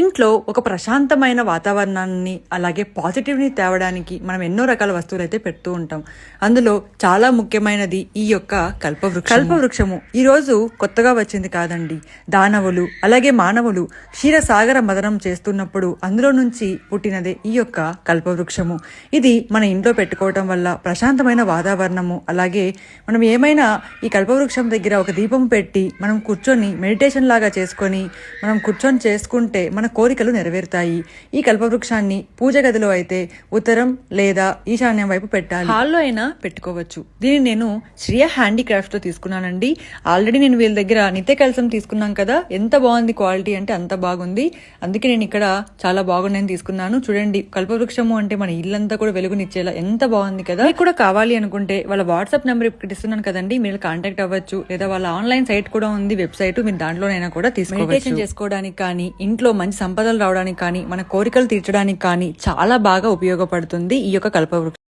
ఇంట్లో ఒక ప్రశాంతమైన వాతావరణాన్ని అలాగే పాజిటివ్ని తేవడానికి మనం ఎన్నో రకాల వస్తువులు అయితే పెడుతూ ఉంటాం. అందులో చాలా ముఖ్యమైనది ఈ యొక్క కల్పవృక్షం కల్పవృక్షము. ఈ రోజు కొత్తగా వచ్చింది కాదండి. దానవులు అలాగే మానవులు క్షీరసాగర మదనం చేస్తున్నప్పుడు అందులో నుంచి పుట్టినదే ఈ యొక్క కల్పవృక్షము. ఇది మన ఇంట్లో పెట్టుకోవటం వల్ల ప్రశాంతమైన వాతావరణము అలాగే మనం ఏమైనా ఈ కల్పవృక్షం దగ్గర ఒక దీపం పెట్టి మనం కూర్చొని మెడిటేషన్ లాగా చేసుకొని మనం కూర్చొని చేసుకుంటే మన కోరికలు నెరవేరుతాయి. ఈ కల్పవృక్షాన్ని పూజ గదిలో అయితే ఉత్తరం లేదా ఈశాన్యం వైపు పెట్టాలి. హాల్లో అయినా పెట్టుకోవచ్చు. దీన్ని నేను శ్రియ హ్యాండీక్రాఫ్ట్తో తీసుకున్నానండి. ఆల్రెడీ నేను వీళ్ళ దగ్గర నిత్య కలసం తీసుకున్నాం కదా ఎంత బాగుంది క్వాలిటీ అంటే అంత బాగుంది. అందుకే నేను ఇక్కడ చాలా బాగున్నాయని తీసుకున్నాను. చూడండి కల్పవృక్షము అంటే మన ఇల్లంతా కూడా వెలుగునిచ్చేలా ఎంత బాగుంది కదా. మీకు కూడా కావాలి అనుకుంటే వాళ్ళ వాట్సాప్ నెంబర్ ఇక్కడ ఇస్తున్నాను కదండి. మీరు కాంటాక్ట్ అవ్వచ్చు. లేదా వాళ్ళ ఆన్లైన్ సైట్ కూడా ఉంది వెబ్సైట్ మీరు దాంట్లోనైనా కూడా తీసుకోవచ్చు. చేసుకోవడానికి కానీ ఇంట్లో మంచి సంపదలు రావడానికి కానీ మన కోరికలు తీర్చడానికి కానీ చాలా బాగా ఉపయోగపడుతుంది ఈ యొక్క కల్పవృక్షం.